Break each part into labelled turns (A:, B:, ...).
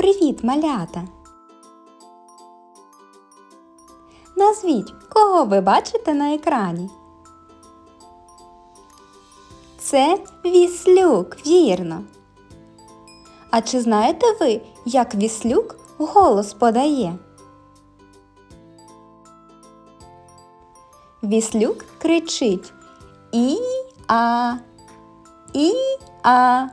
A: Привіт, малята! Назвіть, кого ви бачите на екрані? Це віслюк, вірно. А чи знаєте ви, як віслюк голос подає? Віслюк кричить І-а, І-а.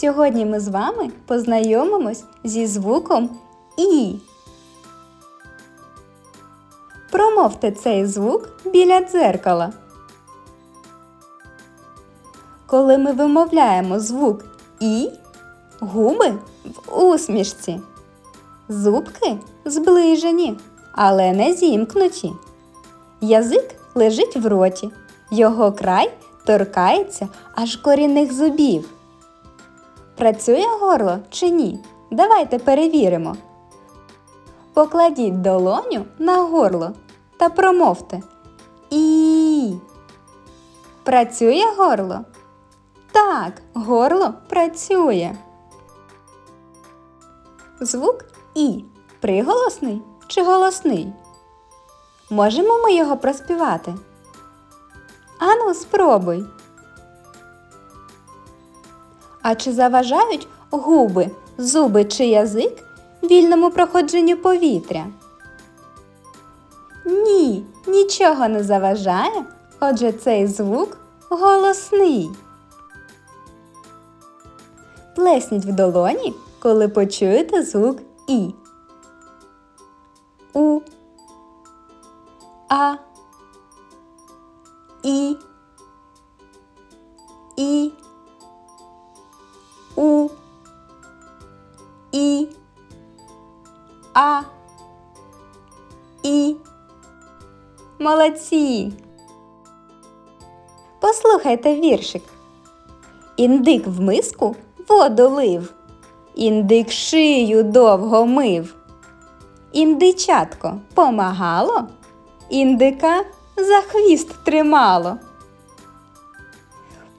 A: Сьогодні ми з вами познайомимось зі звуком І. Промовте цей звук біля дзеркала. Коли ми вимовляємо звук І, губи в усмішці, зубки зближені, але не зімкнуті. Язик лежить в роті, його край торкається аж корінних зубів. Працює горло чи ні? Давайте перевіримо. Покладіть долоню на горло та промовте І. Працює горло? Так, горло працює. Звук І приголосний чи голосний? Можемо ми його проспівати? Ану, спробуй. А чи заважають губи, зуби чи язик вільному проходженню повітря? Ні, нічого не заважає, отже цей звук голосний. Плесніть в долоні, коли почуєте звук І. У. А. І. Молодці. Послухайте віршик. Індик в миску воду лив. Індик шию довго мив. Індичатко помагало, індика за хвіст тримало.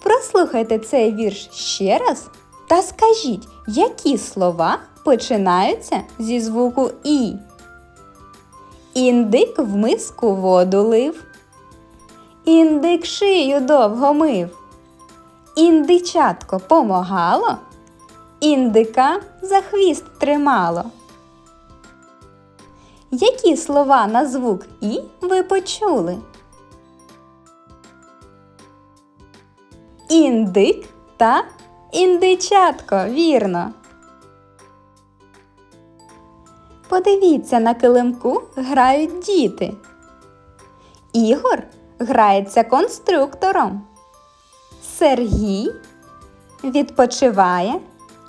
A: Прослухайте цей вірш ще раз та скажіть, які слова починаються зі звуку І. Індик в миску воду лив. Індик шию довго мив. Індичатко помагало. Індика за хвіст тримало. Які слова на звук І ви почули? Індик та індичатко, вірно. Подивіться, на килимку грають діти. Ігор грається конструктором. Сергій відпочиває,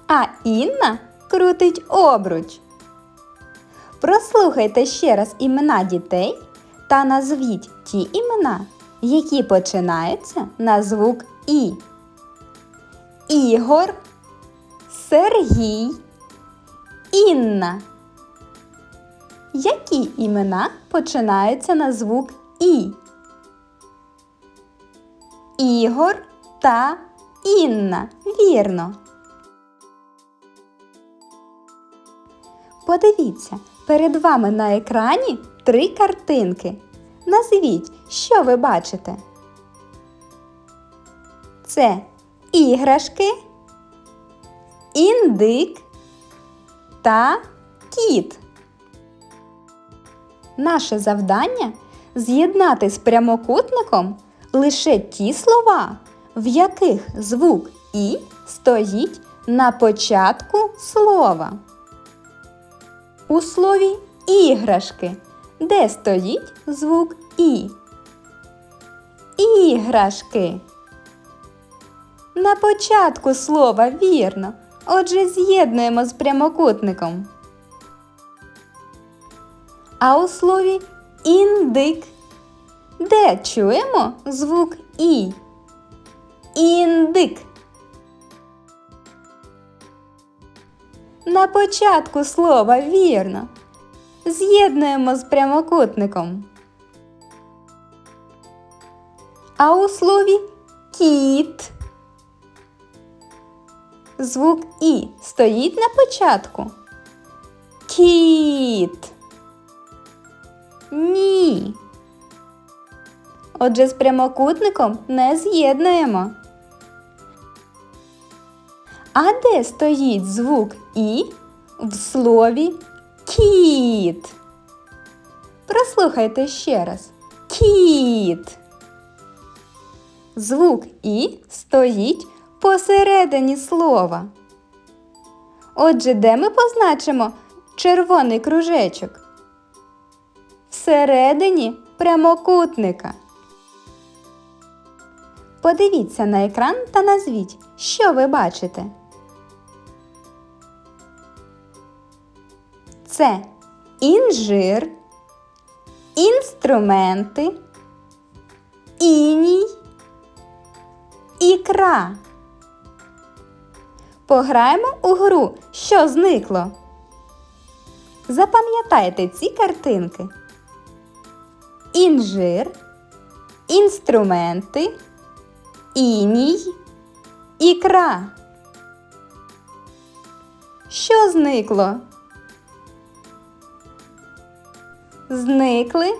A: а Інна крутить обруч. Прослухайте ще раз імена дітей та назвіть ті імена, які починаються на звук І. Ігор, Сергій, Інна. Які імена починаються на звук І? Ігор та Інна. Вірно. Подивіться, перед вами на екрані три картинки. Назвіть, що ви бачите. Це іграшки, індик та кіт. Наше завдання з'єднати з прямокутником лише ті слова, в яких звук І стоїть на початку слова. У слові іграшки, де стоїть звук І. Іграшки. На початку слова вірно. Отже, з'єднуємо з прямокутником. А у слові індик. Де чуємо звук І? Індик. На початку слова вірно. З'єднуємо з прямокутником. А у слові кіт. звук І стоїть на початку? Кіт. Ні. Отже, з прямокутником не з'єднуємо. А де стоїть звук І в слові кіт? Прослухайте ще раз. Кіт. Звук І стоїть посередині слова. Отже, де ми позначимо червоний кружечок? Всередині прямокутника. Подивіться на екран та назвіть, що ви бачите. Це інжир, інструменти, іній, ікра. Пограємо у гру, що зникло. Запам'ятайте ці картинки. Інжир, інструменти, іній, ікра. Що зникло? Зникли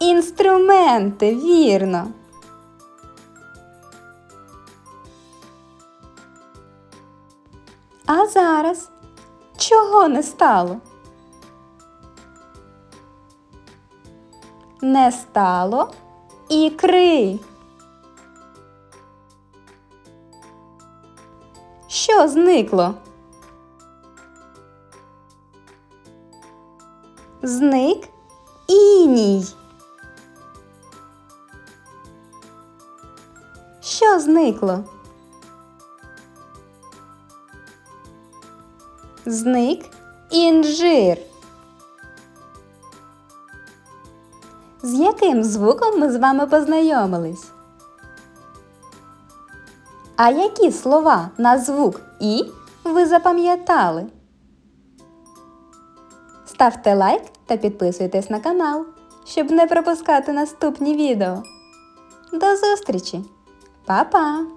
A: інструменти, вірно. А зараз чого не стало? Не стало ікри. Що зникло? Зник іній. Що зникло? Зник інжир. З яким звуком ми з вами познайомились? А які слова на звук І ви запам'ятали? Ставте лайк та підписуйтесь на канал, щоб не пропускати наступні відео. До зустрічі! Па-па!